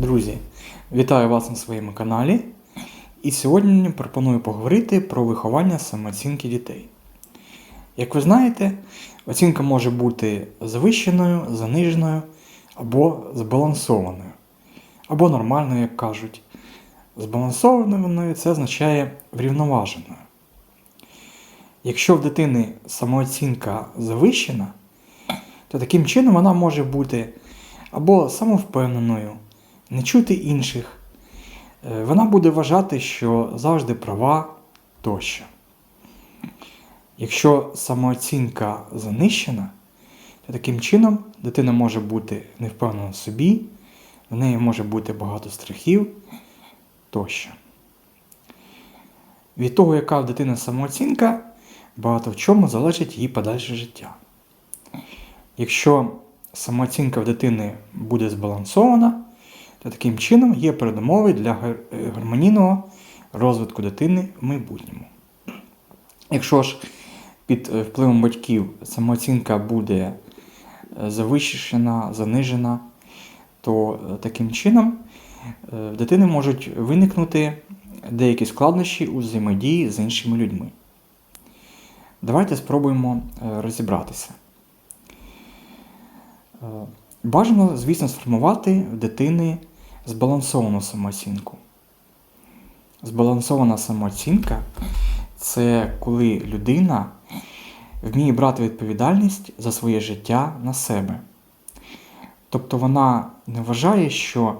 Друзі, вітаю вас на своєму каналі. І сьогодні пропоную поговорити про виховання самооцінки дітей. Як ви знаєте, оцінка може бути завищеною, заниженою або збалансованою, або нормальною, як кажуть. Збалансованою це означає врівноваженою. Якщо в дитини самооцінка завищена, то таким чином вона може бути або самовпевненою, не чути інших. Е, Вона буде вважати, що завжди права тощо. Якщо самооцінка занищена, то таким чином дитина може бути невпевнена в собі, в неї може бути багато страхів тощо. Від того, яка в дитини самооцінка, багато в чому залежить її подальше життя. Якщо самооцінка в дитини буде збалансована, то таким чином є передумови для е, гармонійного розвитку дитини в майбутньому. Якщо ж під е, впливом батьків самооцінка буде е, завищена, занижена, то таким чином в дитини можуть виникнути деякі складнощі у взаємодії з іншими людьми. Давайте спробуємо розібратися. Бажано, звісно, сформувати в дитини збалансовану самооцінку. Збалансована самооцінка це коли людина вміє брати відповідальність за своє життя на себе. Тобто вона не вважає, що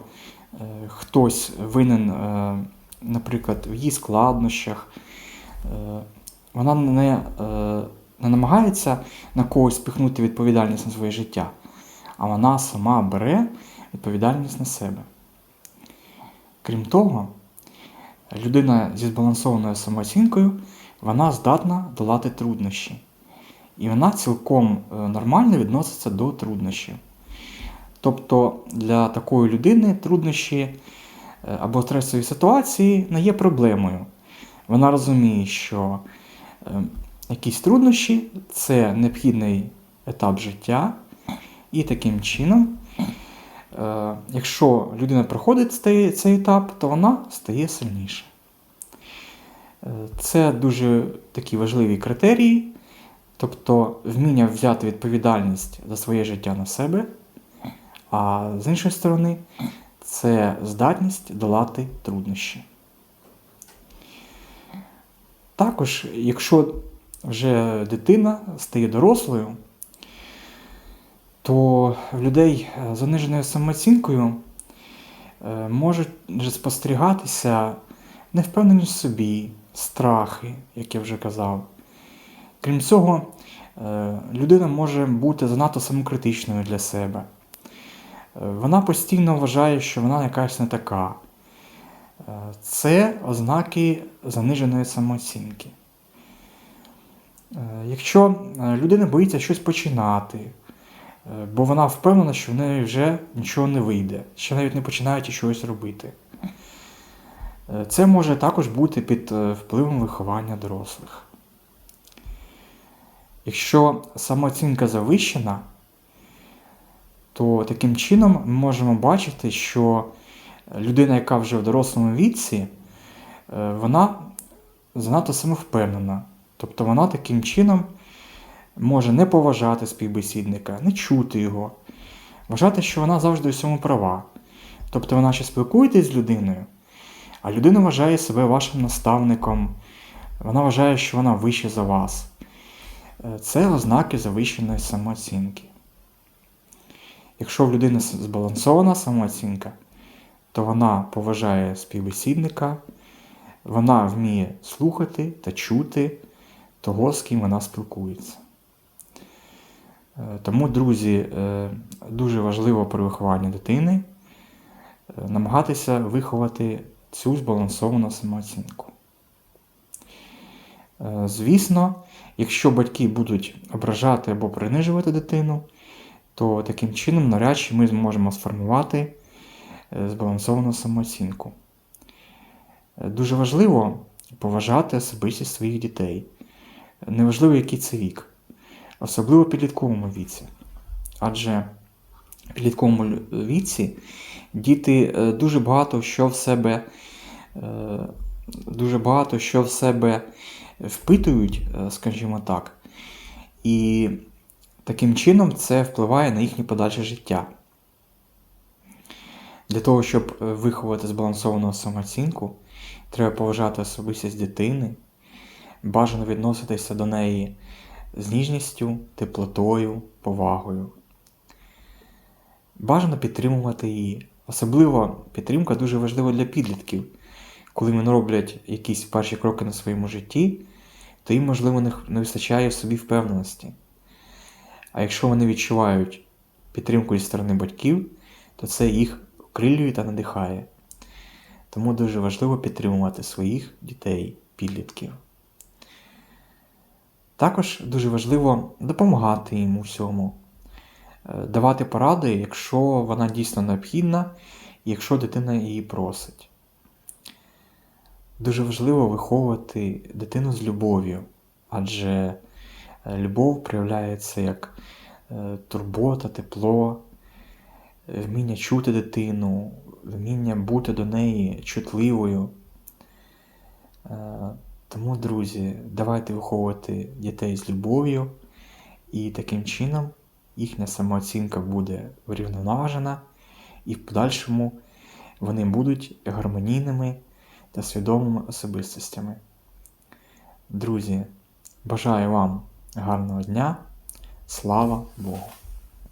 е, хтось винен, е, наприклад, в її складнощах. Е, вона не, е, не намагається на когось спихнути відповідальність на своє життя, а вона сама бере відповідальність на себе. Крім того, людина зі збалансованою самооцінкою вона здатна долати труднощі. І вона цілком е, нормально відноситься до труднощів. Тобто для такої людини труднощі е, або стресові ситуації не є проблемою. Вона розуміє, що е, якісь труднощі це необхідний етап життя, і таким чином, якщо людина проходить цей, етап, то вона стає сильніше. Е, Це дуже такі важливі критерії, тобто вміння взяти відповідальність за своє життя на себе, а з іншої сторони, це здатність долати труднощі. Також, якщо вже дитина стає дорослою, то в людей е, з заниженою самооцінкою е, можуть спостерігатися невпевненість в собі, страхи, як я вже казав. Крім цього, е, людина може бути занадто самокритичною для себе. Вона постійно вважає, що вона якась не така. Це ознаки заниженої самооцінки. Якщо людина боїться щось починати, бо вона впевнена, що в неї вже нічого не вийде, ще навіть не починаючи щось робити. Е, Це може також бути під е, впливом виховання дорослих. Якщо самооцінка завищена, то таким чином ми можемо бачити, що людина, яка вже в дорослому віці, е, вона занадто самовпевнена. Тобто вона таким чином може не поважати співбесідника, не чути його, вважати, що вона завжди у всьому права. Тобто вона ще спілкуєтесь з людиною, а людина вважає себе вашим наставником, вона вважає, що вона вище за вас. Е, Це ознаки завищеної самооцінки. Якщо в людини збалансована самооцінка, то вона поважає співбесідника, вона вміє слухати та чути того, з ким вона спілкується. Е, Тому, друзі, е, дуже важливо при вихованні дитини е, намагатися виховати цю збалансовану самооцінку. Звісно, якщо батьки будуть ображати або принижувати дитину, то таким чином навряд ми зможемо сформувати збалансовану самооцінку. Дуже важливо поважати особистість своїх дітей. Неважливо, який це вік, особливо в підлітковому віці. Адже в підлітковому віці Діти е, дуже багато що в себе, е, дуже багато що в себе впитують, е, скажімо так. І таким чином це впливає на їхнє подальше життя. Для того, щоб виховати збалансовану самооцінку, треба поважати особистість дитини, бажано відноситися до неї з ніжністю, теплотою, повагою. Бажано підтримувати її. Особливо підтримка дуже важлива для підлітків. Коли вони роблять якісь перші кроки на своєму житті, то їм, можливо, не вистачає в собі впевненості. А якщо вони відчувають підтримку зі сторони батьків, то це їх окрилює та надихає. Тому дуже важливо підтримувати своїх дітей, підлітків. Також дуже важливо допомагати їм у всьому, Е, давати поради, якщо вона дійсно необхідна, якщо дитина її просить. Дуже важливо виховувати дитину з любов'ю, адже е, любов проявляється як е, турбота, тепло, вміння чути дитину, вміння бути до неї чутливою. Тому, друзі, давайте виховувати дітей з любов'ю, і таким чином їхня самооцінка буде врівноважена, і в подальшому вони будуть гармонійними та свідомими особистостями. Друзі, бажаю вам гарного дня. Слава Богу!